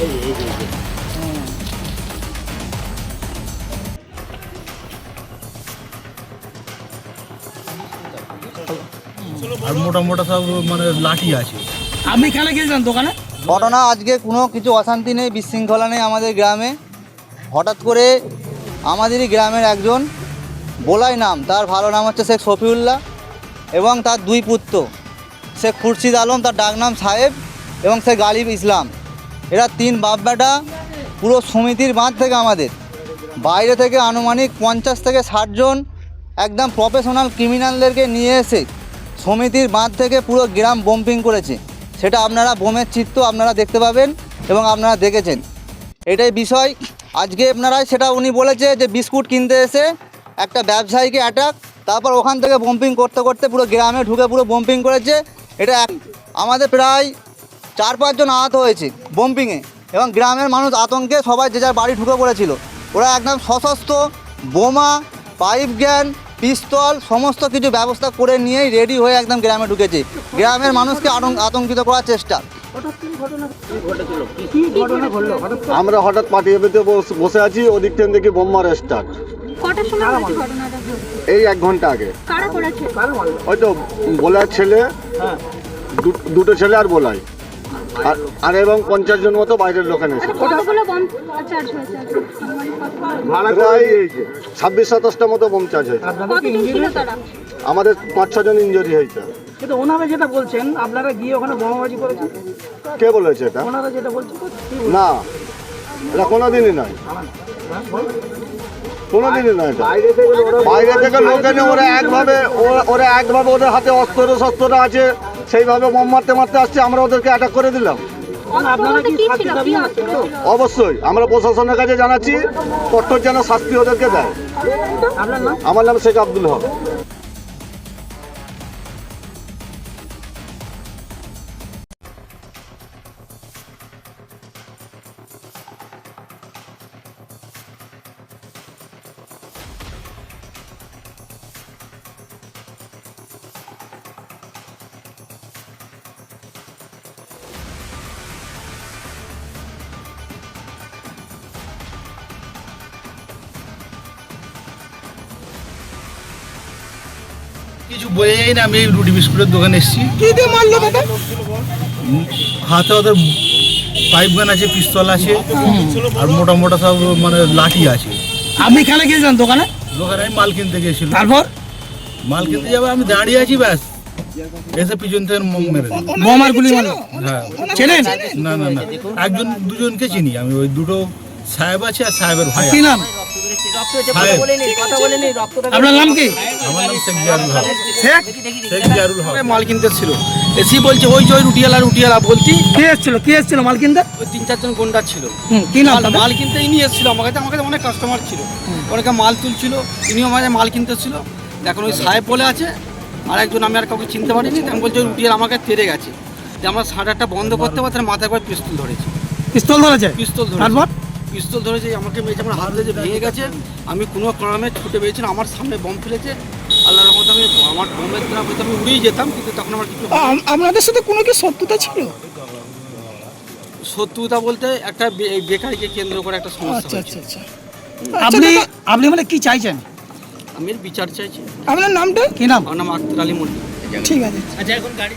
আর মোটা মোটা সব মানে লাঠি আছে। দোকানে? ঘটনা আজকে কোনো কিছু অশান্তি নেই বিশৃঙ্খলা নেই আমাদের গ্রামে। হঠাৎ করে আমাদেরই গ্রামের একজন বোলাই নাম তার ভালো নাম হচ্ছে শেখ শফিউল্লাহ এবং তার দুই পুত্র শেখ খুরশিদ আলম তার ডাক নাম সাহেব এবং শেখ গালিব ইসলাম। এরা তিন বাপ বেটা, পুরো সমিতির বাঁধ থেকে আমাদের। বাইরে থেকে আনুমানিক পঞ্চাশ থেকে ষাট জন একদম প্রফেশনাল ক্রিমিনালদেরকে নিয়ে এসে সমিতির বাঁধ থেকে পুরো গ্রাম বম্পিং করেছে। সেটা আপনারা বোমের চিত্র আপনারা দেখতে পাবেন এবং আপনারা দেখেছেন। এটাই বিষয়। আজকে আপনারা সেটা উনি বলেছে যে বিস্কুট কিনতে এসে একটা ব্যবসায়ীকে অ্যাটাক তারপর ওখান থেকে বম্পিং করতে করতে পুরো গ্রামে ঢুকে পুরো বম্পিং করেছে। এটা আমাদের প্রায় চার পাঁচজন আহত হয়েছে। বম্পিংয়ে এবং গ্রামের মানুষ আতঙ্কে সবাই যে যার বাড়ি ঢুকে পড়েছিল। ওরা একদম সশস্ত্র বোমা পাইপ গ্যান পিস্তল সমস্ত কিছু ব্যবস্থা করে নিয়েই রেডি হয়ে একদম গ্রামে ঢুকেছে। গ্রামের মানুষকে আতঙ্ক- আতঙ্কিত করার চেষ্টা। আমরা হঠাৎ পার্টি এফেতে বসে আছি ওদিক থেকে দেখি বোম্বার স্টার্ট এই এক ঘণ্টা আগে। কারা ওই তো বোলার ছেলে দু- দুটো ছেলে আর বোলাই। আর আর এবং পঞ্চাশ জন মতো বাইরের লোক এনেছে। কতগুলো বম চার্জ হয়েছে আজকে? প্রায় ছাব্বিশ সাতাশটা মতো বোম চার্জ হয়েছে। কতজন ছিল তারা? আমাদের পাঁচ ছজন ইঞ্জুরি হয়েছে। কিন্তু ওনারা যেটা বলছেন আপনারা গিয়ে ওখানে বোমাবাজি করেছেন? কে বলেছে এটা? ওনারা যেটা বলছেন না এটা কোনোদিনই নয়। কোনোদিনই নয় এটা। বাইরে থেকে লোক এনে ওরা একভাবে ওরা- ওরা একভাবে ওদের হাতে অস্ত্র শস্ত্রটা আছে। সেইভাবে মোম মারতে মারতে আসছে আমরা ওদেরকে অ্যাটাক করে দিলাম। অবশ্যই আমরা প্রশাসনের কাছে জানাচ্ছি কঠোর যেন শাস্তি ওদেরকে দেয়। আমার নাম শেখ আব্দুল হক। কিছু যায় না আমি এই রুটি বিস্কুটের দোকানে এসেছি। কি দিয়ে মারলো দাদা? হাতে ওদের পাইপ গান আছে পিস্তল আছে আর মোটা মোটা সব মানে লাঠি আছে। আপনি খেলে গিয়েছিলেন দোকানে? দোকানে আমি মাল কিনতে গেছিল তারপর? মাল কিনতে যাবে আমি দাঁড়িয়ে আছি ব্যাস। এসে পিছন থেকে মং মেরে দিল। গুলি মারলো হ্যাঁ। চেনেন? না না না। একজন দুজনকে চিনি আমি ওই দুটো সাহেব আছে আর সাহেবের ভাই কি আপনার নাম কি? আমার নাম শেখ জিয়ারুল হক। শেখ? শেখ জিয়ারুল হক। মাল কিনতে ছিল। এসি বলছে ওই যে রুটিয়ালা রুটিয়ালা বলছি। কে এসেছিল? কে এসেছিল মাল কিনতে ওই তিন চারজন গুন্ডা ছিল। কি নাম মাল- কিনতে ইনি এসেছিল আমার কাছে আমার কাছে অনেক কাস্টমার ছিল। অনেকে মাল তুলছিল ইনিও মাঝে মাল কিনতে ছিল। এখন ওই সাহেব বলে আছে আর একজন আমি আর কাউকে চিনতে পারিনি আমি বলছি ওই রুটিয়াল আমাকে তেরে গেছে। যে আমরা সাঁটারটা বন্ধ করতে পারছি না, মাথায় একবার পিস্তল ধরেছে। পিস্তল ধরেছে? পিস্তল ধরেছে। তারপর? পিস্তল ধরেছে আমাকে মেয়েছে আমার হাত দিয়ে ভেঙে গেছে। আমি কোনো ক্রমে ছুটে পেয়েছি আমার সামনে বম ফেলেছে। আল্লাহর রহমতে আমি আমার বোমের দ্বারা হয়তো আমি উড়েই যেতাম কিন্তু তখন আমার কিছু আপনাদের সাথে কোনো কি শত্রুতা ছিল? শত্রুতা বলতে একটা বে- বেকারিকে কেন্দ্র করে একটা সমস্যা আচ্ছা আচ্ছা আচ্ছা। আপনি আপনি মানে কি চাইছেন? আমি এর বিচার চাইছি। আপনার নামটা? কি নাম? আমার নাম আক্তার আলী মল্লিক। ঠিক আছে। আচ্ছা এখন গাড়ি